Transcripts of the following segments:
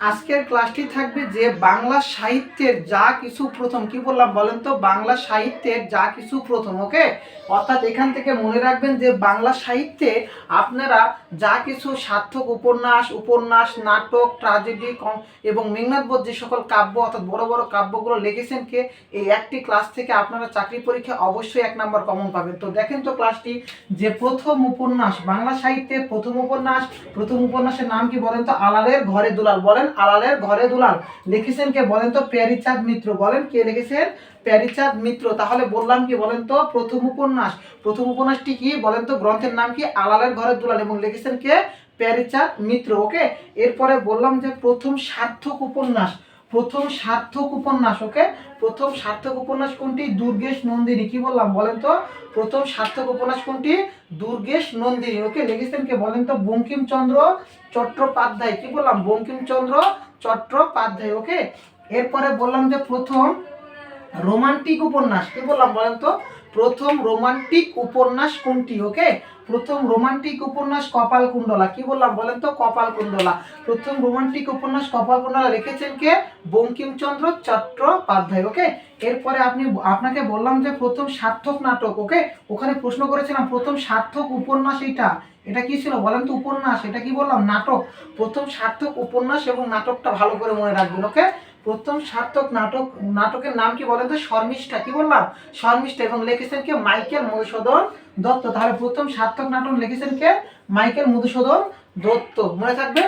আজকের ক্লাসটি থাকবে যে বাংলা সাহিত্যের যা কিছু প্রথম। কি বললাম বলেন তো? বাংলা সাহিত্যের যা কিছু প্রথম, ওকে? অর্থাৎ এখান থেকে মনে রাখবেন যে বাংলা সাহিত্যে আপনারা যা কিছু সার্থক উপন্যাস উপন্যাস, নাটক, ট্রাজেডি এবং মেঘনাথবোধ যে সকল কাব্য, অর্থাৎ বড় বড় কাব্যগুলো লিখেছেন কে, এই একটি ক্লাস থেকে আপনারা চাকরি পরীক্ষা অবশ্যই এক নাম্বার কমন পাবেন। তো দেখেন তো ক্লাসটি, যে প্রথম উপন্যাস, বাংলা সাহিত্যের প্রথম উপন্যাস, প্রথম উপন্যাসের নাম কি বলেন তো? আলালের ঘরে দুলাল। বলেন আলালের ঘরে দুলাল। লিখেছেন কে বলেন তো প্যারিচাঁদ মিত্র। বলেন কে লিখেছেন? প্যারিচাঁদ মিত্র। তাহলে বললাম কি বলেন তো? প্রথম উপন্যাস। প্রথম উপন্যাসটি কি? বলেন তো গ্রন্থের নাম কি? আলালের ঘরে দুলাল। এবং লিখেছেন কে? প্যারিচাঁদ মিত্র। ওকে? এরপরে বললাম যে প্রথম সার্থক উপন্যাস। প্রথম সার্থক উপন্যাস ওকে প্রথম সার্থক উপন্যাস কোনটি? দুর্গেশ নন্দিনী। কি বললাম বলেন তো? প্রথম সার্থক উপন্যাস কোনটি? দুর্গেশ নন্দিনী। ওকে লিখেছেন কে বলেন তো? বঙ্কিমচন্দ্র চট্টোপাধ্যায়। কি বললাম? বঙ্কিমচন্দ্র চট্টোপাধ্যায়। ওকে, এরপরে বললাম যে প্রথম রোমান্টিক উপন্যাস। কি বললাম বলেন তো? প্রথম রোমান্টিক উপন্যাস কোনটি? ওকে? প্রথম রোমান্টিক উপন্যাস কপাল কুণ্ডলা কি বললাম বলেন তো? কপাল কুণ্ডলা প্রথম রোমান্টিক উপন্যাস কপাল কুণ্ডলা লিখেছেন কে? বঙ্কিমচন্দ্র চট্টোপাধ্যায়, ওকে? এরপরে আপনি, আপনাকে বললাম যে প্রথম সার্থক নাটক, ওকে? ওখানে প্রশ্ন করেছিলাম, প্রথম সার্থক উপন্যাস এটা এটা কি ছিল বলেন তো? উপন্যাস, এটা কি বললাম? নাটক। প্রথম সার্থক উপন্যাস এবং নাটকটা ভালো করে মনে রাখবেন, ওকে? প্রথম সার্থক নাটক, নাটকের নাম কি বলেন তো? শর্মিষ্ঠা, কি বললাম? শর্মিষ্ঠা এবং লিখেছেন কে? মাইকেল মধুসূদন দত্ত। তাহলে প্রথম সার্থক নাটক লিখেছেন কে? মাইকেল মধুসূদন দত্ত। মনে থাকবে?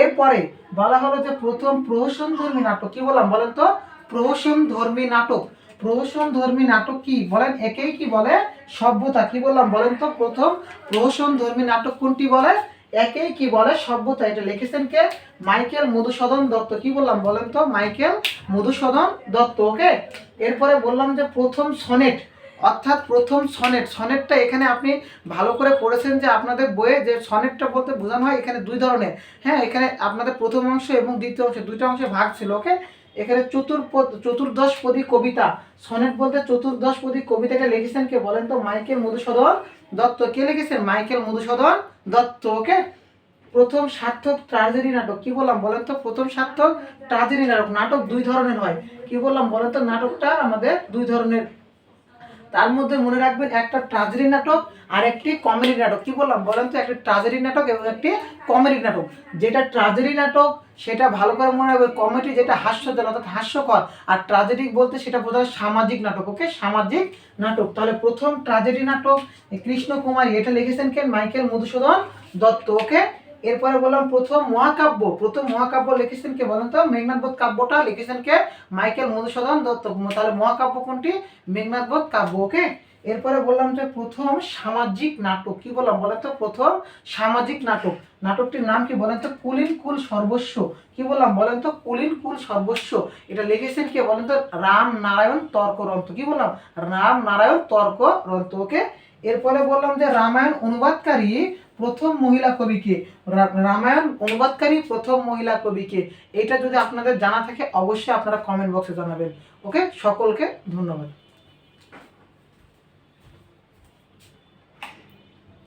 এরপরে বলা হলো যে প্রথম প্রহসন ধর্মী নাটক, কি বললাম বলেন তো? প্রহসন ধর্মী নাটক। প্রহসন ধর্মী নাটক কি বলেন? একেই কি বলে? সভ্যতা, কি বললাম বলেন তো? প্রথম প্রহসন ধর্মী নাটক কোনটি বলে? একেই কি বলে? সভ্যতা, এটা লিখেছেন কে? মাইকেল মধুসূদন দত্ত। কি বললাম বলেন তো? Michael Madhusudan Dutt, okay? এরপরে বললাম যে প্রথম সনেট, অর্থাৎ প্রথম সনেট। সনেটটা এখানে আপনি ভালো করে পড়েছেন যে আপনাদের বইয়ে যে সনেটটা বলতে বোঝানো হয়, এখানে দুই ধরনের। হ্যাঁ এখানে আপনাদের প্রথম অংশ এবং দ্বিতীয় অংশ, দুইটা অংশে ভাগ ছিল, ওকে? এখানে চতুর্পদ চতুর্দশ পদী কবিতা। সনেট বলতে চতুর্দশ পদী কবিতাটা লিখেছেন কে? বলেন তো, মাইকেল মধুসূদন দত্ত কে লিখেছেন? Michael Madhusudan Dutt, okay? প্রথম সার্থক ট্রাজেডি নাটক, কি বললাম বলেন তো? প্রথম সার্থক ট্রাজেডি নাটক নাটক দুই ধরনের হয়। কি বললাম বলেন তো? নাটকটা আমাদের দুই ধরনের তার মধ্যে মনে রাখবেন একটা ট্রাজেডি নাটক আর একটি কমেডি নাটক। কি বললাম? বলেন তো, একটা ট্রাজেডি নাটক এবং একটি কমেডি নাটক। যেটা ট্রাজেডি নাটক, সেটা ভালো করে মনে রাখবে কমেডি যেটা হাস্যজনক অর্থাৎ হাস্যকর। আর ট্রাজেডি বলতে সেটা বোঝায় সামাজিক নাটক, ওকে? সামাজিক নাটক। তাহলে প্রথম ট্রাজেডি নাটক কৃষ্ণ কুমারী এটা লিখেছেন কে? Michael Madhusudan Dutt, okay? এরপরে বললাম, প্রথম মহাকাব্য। প্রথম মহাকাব্য লিখেছেন কে বলেন তো? মেঘনাথবোধ কাব্যটা লিখেছেন কে? মাইকেল মধুসূদন দত্ত। তাহলে মহাকাব্য কোনটি? মেঘনাথবোধ কাব্য, ওকে? এরপরে বললাম যে, প্রথম সামাজিক নাটক। কি বললাম বলেন তো? প্রথম সামাজিক নাটক। নাটকটির নাম কি বলেন তো? কুলিন কুল সর্বস্ব। কি বললাম বলেন তো? কুলিন কুল সর্বস্ব। এটা লিখেছেন কে বলেন তো? রাম নারায়ণ তর্করন্ত। কি বললাম? রাম নারায়ণ তর্ক রন্ত ওকে? এরপরে বললাম যে রামায়ণ অনুবাদকারী প্রথম মহিলা কবিকে রামায়ণ অনুবাদকারী প্রথম মহিলা কবিকে এটা যদি আপনাদের জানা থাকে, অবশ্যই আপনারা কমেন্ট বক্সে জানাবেন। ওকে সকলকে ধন্যবাদ।